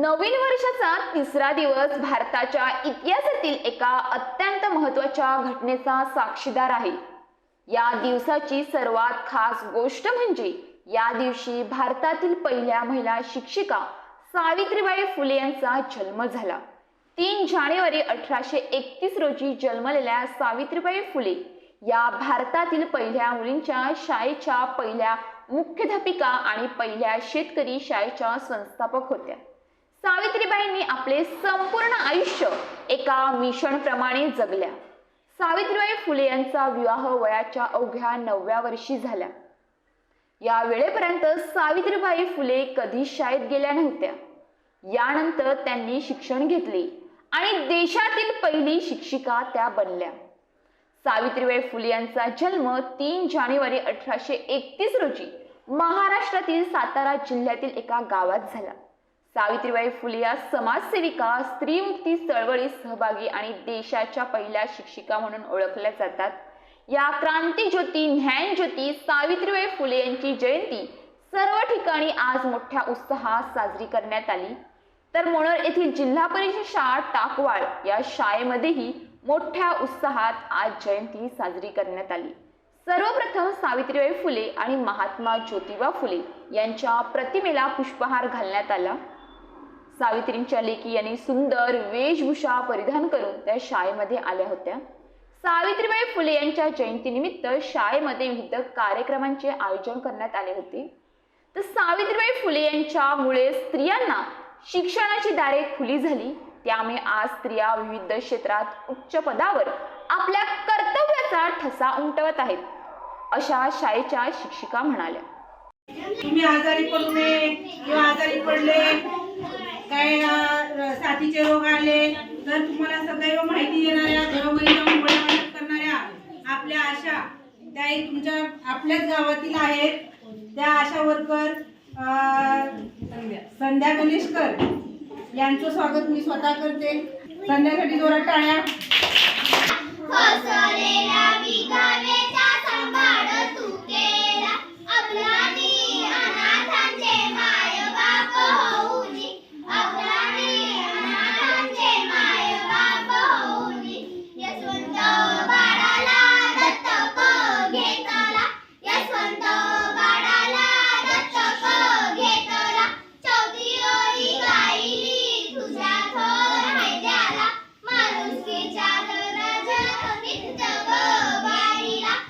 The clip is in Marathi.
नवीन वर्षाचा तिसरा दिवस भारताच्या इतिहासातील एका अत्यंत महत्त्वाच्या घटनेचा साक्षीदार आहे. या दिवसाची सर्वात खास गोष्ट म्हणजे या दिवशी भारतातील पहिल्या महिला शिक्षिका सावित्रीबाई फुले यांचा जन्म झाला. तीन जानेवारी अठराशे एकतीस रोजी जन्मलेल्या सावित्रीबाई फुले या भारतातील पहिल्या मुलींच्या शाळेच्या पहिल्या मुख्याध्यापिका आणि पहिल्या शेतकरी शाळेच्या संस्थापक होत्या. सावित्रीबाईंनी आपले संपूर्ण आयुष्य एका मिशनप्रमाणे जगल्या. सावित्रीबाई फुले यांचा विवाह वयाच्या अवघ्या नवव्या वर्षी झाला या वेळेपर्यंत सावित्रीबाई फुले कधी शाळेत गेल्या नव्हत्या. यानंतर त्यांनी शिक्षण घेतले आणि देशातील पहिली शिक्षिका त्या बनल्या. सावित्रीबाई फुले यांचा जन्म तीन जानेवारी अठराशे एकतीस रोजी महाराष्ट्रातील सातारा जिल्ह्यातील एका गावात झाला. सावित्रीबाई फुले या समाजसेविका स्त्रीमुक्ती चळवळीत सहभागी आणि देशाच्या पहिल्या शिक्षिका म्हणून ओळखल्या जातात. या क्रांती ज्योती सावित्रीबाई फुले यांची जयंती सर्व ठिकाणी आज मोठ्या उत्साहात साजरी करण्यात आली. तर मोनर येथील जिल्हा परिषद शाळा टाकवाळ या शाळेमध्येही मोठ्या उत्साहात आज जयंती साजरी करण्यात आली. सर्वप्रथम सावित्रीबाई फुले आणि महात्मा ज्योतिबा फुले यांच्या प्रतिमेला पुष्पहार घालण्यात आला. सावित्रींच्या लेकी यांनी सुंदर वेशभूषा परिधान करून त्या शाळेमध्ये आल्या होत्या. सावित्रीबाई फुले यांच्या जयंतीनिमित्त शाळेमध्ये विविध कार्यक्रमांचे आयोजन करण्यात आले होते. तर सावित्रीबाई फुले यांच्यामुळे स्त्रियांना शिक्षणाची दारे खुली झाली. त्यामुळे आज स्त्रिया विविध क्षेत्रात उच्च पदावर आपल्या कर्तव्याचा ठसा उमटवत आहेत अशा शाळेच्या शिक्षिका म्हणाल्या. तुम्ही आजारी पडू नये किंवा आजारी पडले साथीचे रोग आले तर तुम्हाला सदैव माहिती देणाऱ्या घरोघरी जाऊन मदत करणाऱ्या आपल्या आशा त्याही तुमच्या आपल्याच गावातील आहेत. त्या आशा वर्कर संध्या गणेशकर यांचं स्वागत मी स्वतः करते. संध्यासाठी जोरात टाळ्या.